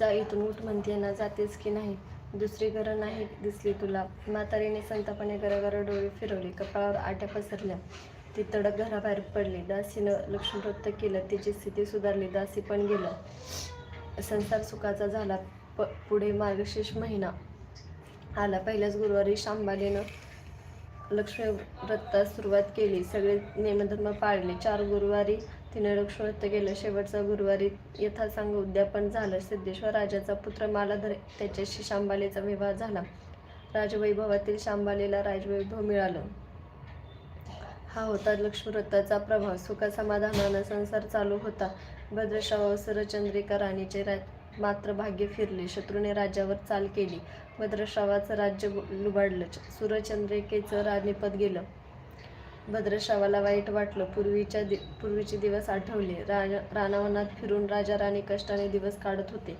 जा इथून उठ म्हणते ना जातेस की नाही? दुसरी घरं नाही दिसली तुला. म्हातारीने संतापाने घराघरा डोळे फिरवले. कपाळावर आट्या पसरल्या. ती तडक घराबाहेर पडली. दासीनं लक्ष्मी नृत्य केलं. तिची स्थिती सुधारली. दासी पण गेलं. संसार सुखाचा झाला. प पुढे मार्गशीर्ष महिना आला. पहिल्याच गुरुवारी शांबालीनं लक्ष्मी व्रतास सुरुवात केली. सगळे नियमधर्म पाळले. चार गुरुवारी तिने लक्ष्मी केलं. शेवटचा गुरुवारी यथासांग उद्यापन झालं. सिद्धेश्वर राजाचा पुत्र मालाधर त्याच्याशी शांबालेचा विवाह झाला. राजवैभवातील शांबालेला राजवैभव मिळालं. हा होता लक्ष्मीव्रताचा प्रभाव. सुखसमाधानानं संसार चालू होता. भद्रश्राव चंद्रिका राणीचे रा मात्र भाग्य फिरले. शत्रूने राज्यावर चाल केली. भद्रश्रावाचं राज्य लुबाडलं. सुरचंद्रिकेचं राणीपद गेलं. भद्रशावाला वाईट वाटलं. पूर्वीच्या दि पूर्वीचे दिवस आठवले. राजा रानावनात फिरून राजा राणी कष्टाने दिवस काढत होते.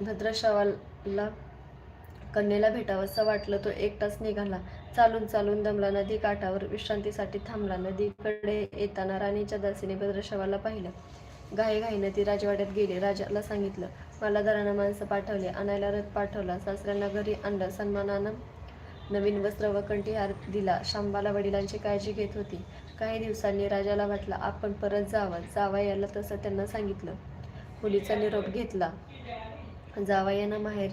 भद्रशावाला कन्येला भेटावंसं वाटलं. तो एकटाच निघाला. चालून चालून दमला. नदी काठावर विश्रांतीसाठी थांबला. नदीकडे येताना राणीच्या दासीने भद्रशावाला पाहिलं. घाईघाईनं ती राजवाड्यात गेली. राजाला सांगितलं मला दरानं माणसं पाठवले. आणायला रथ पाठवला. सासऱ्यांना घरी आणलं. सन्मानानं नवीन वस्त्र व कंठीहार दिला. शांबाला वडिलांची काळजी घेत होती. काही दिवसांनी राजाला वाटला आपण परत जावं. याला तसं त्यांना सांगितलं. मुलीचा निरोप घेतला. जावयानं माहेर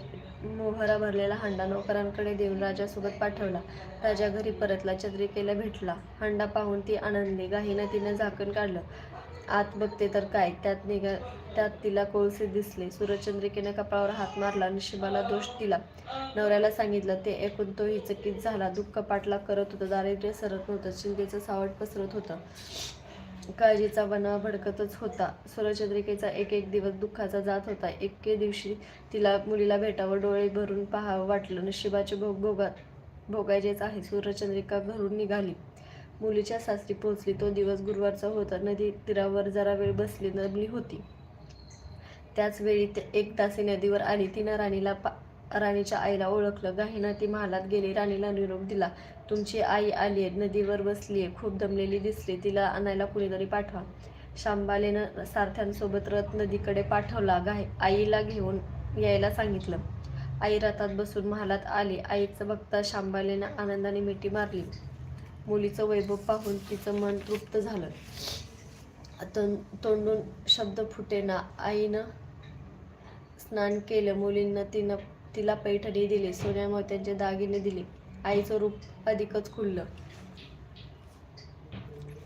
मोहरा भरलेला हांडा नोकरांकडे देऊन राजासोबत पाठवला. राजा घरी परतला चंद्रिकेला भेटला. हांडा पाहून ती आनंदी गाहीनं तिनं झाकण काढलं. आत बघते तर काय? त्यात निघा त्यात तिला कोळसे दिसले. सूर्यचंद्रिकेने कपाळावर हात मारला नशिबाला दोष दिला. नवऱ्याला सांगितलं ते ऐकून तोही चकित झाला. दुःख पाठला करत होता. दारिद्र्य सरत नव्हतं. चिंतेचं सावट पसरत होतं. काळजीचा वना भडकतच होता. सूर्यचंद्रिकेचा एक एक दिवस दुःखाचा जात होता. एके दिवशी तिला मुलीला भेटावं डोळे भरून पाहावं वाटलं. नशिबाचे भोग भोगा भोगायचेच आहे. सूर्यचंद्रिका घरून निघाली. मुलीच्या सासरी पोहोचली. तो दिवस गुरुवारचा होता. नदी तीरावर जरा वेळ बसली नबली होती. त्याच वेळी ते एक दासी नदीवर आली. तिनं राणीला पा राणीच्या आईला ओळखलं. गाहीनं ती महालात गेली. राणीला निरोप दिला. तुमची आई आली आहे. नदीवर बसली आहे. खूप दमलेली दिसली. तिला आणायला कुणीतरी पाठवा. शांबालेनं सारथ्यांसोबत रथ नदीकडे पाठवला. गाय आईला घेऊन यायला सांगितलं. आई रथात बसून महालात आली. आईचं बघता शांबालेनं आनंदाने मिठी मारली. मुलीचं वैभव पाहून तिचं मन तृप्त झालं. तों तोंडून शब्द फुटेना. आईनं स्नान केलं मुलींना तिनं तिला पैठणी दिली सोन्या मोत्यांचे दागिने दिले. आईचं रूप अधिकच खुललं.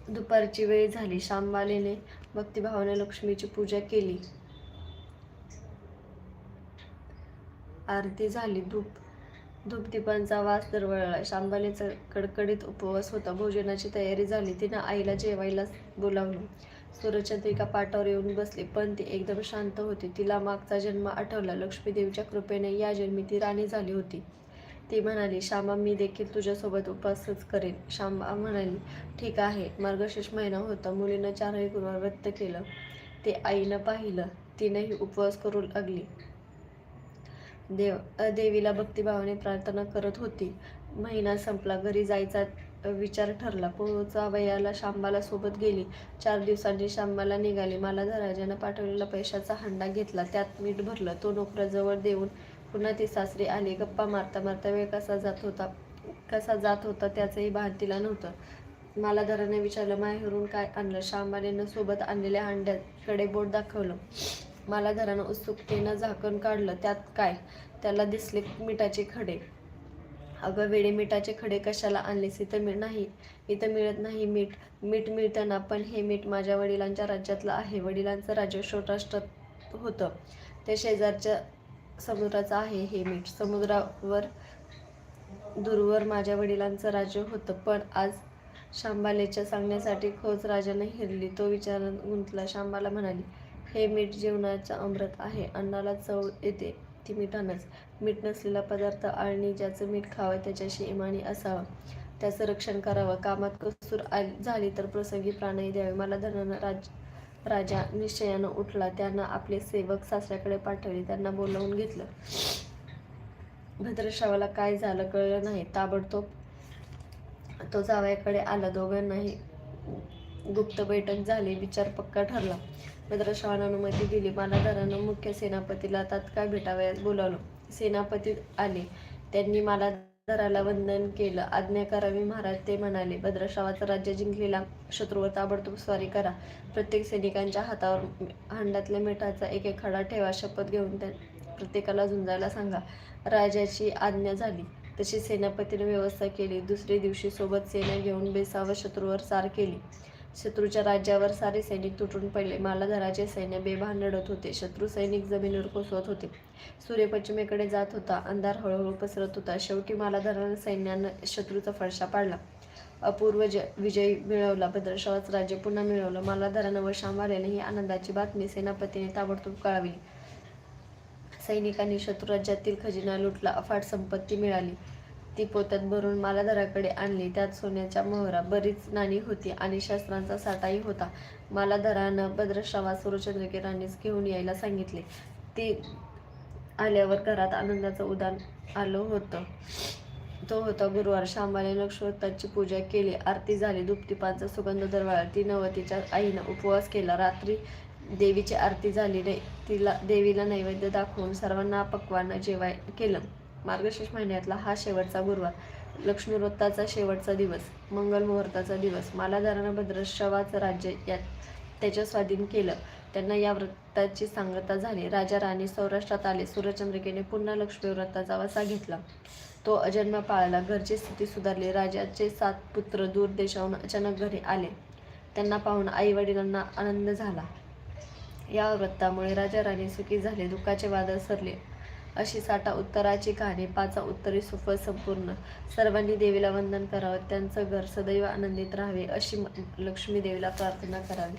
दुपारची वेळ झाली. शांबालेने भक्तिभावाने लक्ष्मीची पूजा केली. आरती झाली. धूप धूपदीपांचा वास दरवळला. शांबालेचा कडकडीत उपवास होता. भोजनाची तयारी झाली. तिनं आईला जेवायला बोलावलं. सूर्यचंद्रिका पाटावर येऊन बसली पण ती एकदम शांत होती. तिला मागचा जन्म आठवला. लक्ष्मीदेवीच्या कृपेने या जन्मी ती राणी झाली होती. ती म्हणाली श्यामा मी देखील तुझ्यासोबत उपवासच करेन. श्यामा म्हणाली ठीक आहे. मार्गशीर्ष महिना होता. मुलीनं चारही गुरुवार व्यक्त केलं. ते आईनं पाहिलं. तिनेही उपवास करू लागली. देव देवीला भक्तिभावाने प्रार्थना करत होती. महिना संपला. घरी जायचा विचार ठरला. पोहोचा वयाला शांबाला सोबत गेली. चार दिवसांनी शांबाला निघाली. मला धराजानं पाठवलेला पैशाचा हंडा घेतला. त्यात मीठ भरलं. तो नोकराजवळ देऊन पुन्हा ती सासरी आली. गप्पा मारता मारता वेळ कसा जात होता कसा जात होता त्याचंही भान तिला नव्हतं. मला धराने विचारलं माहेरून काय आणलं? शांबालेनं सोबत आणलेल्या हंड्याकडे बोट दाखवलं. मला घरानं उत्सुकतेनं झाकण काढलं. त्यात काय? त्याला दिसले मिठाचे खडे. अगं वेडे मिठाचे खडे कशाला आणलेस? इथं मिळ नाही. इथं मिळत नाही मीठ. मीठ मिळताना पण हे मीठ माझ्या वडिलांच्या राज्यातलं आहे. वडिलांचं राज्य सौराष्ट्रात होतं. ते शेजारच्या समुद्राचं आहे हे मीठ. समुद्रावर दूरवर माझ्या वडिलांचं राज्य होतं. पण आज शांबालेच्या सांगण्यासाठी खोच राजाने हिरली. तो विचारात गुंतला. शांबाला म्हणाली हे मीठ जीवनाचं अमृत आहे. अन्नाला चव येते. ती मिठानच मीठ नसलेला पदार्थ आळणी ज्याचं मीठ खावं त्याच्याशी इमानी असावं. त्याचं रक्षण करावं. कामात कसूर आली झाली तर प्रसंगी प्राणही द्यावे. मला धनानं राज राजा निश्चयानं उठला. त्यांना आपले सेवक सासऱ्याकडे पाठवले. त्यांना बोलावून घेतलं. भद्रश्रावाला काय झालं कळलं नाही. ताबडतोब तो जावयाकडे आला. दोघांनाही गुप्त बैठक झाली. विचार पक्का ठरला. भद्रश्रवानं अनुमती दिली. मालाधारानं मुख्य सेनापतीला तात्काळ भेटावयास बोलावलं. सेनापती आले. त्यांनी मालाधाराला वंदन केलं. आज्ञा करावी महाराज ते म्हणाले. भद्रशावाचं राज्य जिंकलेला शत्रूवर ताबडतोब स्वारी करा. प्रत्येक सैनिकांच्या हातावर हंडातल्या मिठाचा एक एक खडा ठेवा. शपथ घेऊन त्या प्रत्येकाला झुंजायला सांगा. राजाची आज्ञा झाली. तशी सेनापतीने व्यवस्था केली. दुसरे दिवशी सोबत सेना घेऊन बेसावं शत्रूवर सार केली. शत्रूच्या राज्यावर सारे सैनिक तुटून पडले. मालाधराचे सैन्य बेभान लढत होते. शत्रू सैनिक जमिनीवर कोसळत होते. सूर्य पश्चिमेकडे जात होता. अंधार हळूहळू पसरत होता. शेवटी मालाधारानं सैन्यानं शत्रूचा फडशा पाडला. अपूर्व ज विजय मिळवला. भद्रश्रावाचं राज्य पुन्हा मिळवलं. मालाधारानं व शांभाल्यानं ही आनंदाची बातमी सेनापतीने ताबडतोब कळावी सैनिकांनी शत्रू राज्यातील खजिना लुटला. अफाट संपत्ती मिळाली. ती पोत्यात भरून मालाधराकडे आणली. त्यात सोन्याच्या मोहरा बरीच नाणी होती आणि शस्त्रांचा साठाही होता. मला भद्रश्रावा सुरचंद्रके राणीस घेऊन यायला सांगितले. ती आल्यावर घरात आनंदाचं उदान आलं होतं. तो होता गुरुवार. शांबाने नक्षत्राची पूजा केली. आरती झाली. दुपटीपांचा सुगंध दरवाळा ती नवतीच्या आईनं उपवास केला. रात्री देवीची आरती झाली. नाही तिला देवीला नैवेद्य दाखवून सर्वांना पक्वानं जेवाय केलं. मार्गशीर्ष महिन्यातला हा शेवटचा गुरुवार. लक्ष्मी व्रताचा शेवटचा दिवस मंगल मुहूर्ताचा दिवस. मालाधारानं भद्रशवाचं राज्य यात त्याच्या स्वाधीन केलं. त्यांना या व्रताची सांगता झाली. राजा राणी सौराष्ट्रात आले. सूर्यचंद्रिकेने पुन्हा लक्ष्मी व्रताचा वसा घेतला. तो अजन्म पाळला घरची स्थिती सुधारली. राजाचे सात पुत्र दूर देशाहून अचानक घरी आले. त्यांना पाहून आई वडिलांना आनंद झाला. या व्रतामुळे राजा राणी सुखी झाले. दुःखाचे वादळ सरले. अशी साठा उत्तराची कहाणी पाचा उत्तरी सुफल संपूर्ण. सर्वांनी देवीला वंदन करावं त्यांचं घर सदैव आनंदित राहावे अशी लक्ष्मी देवीला प्रार्थना करावी.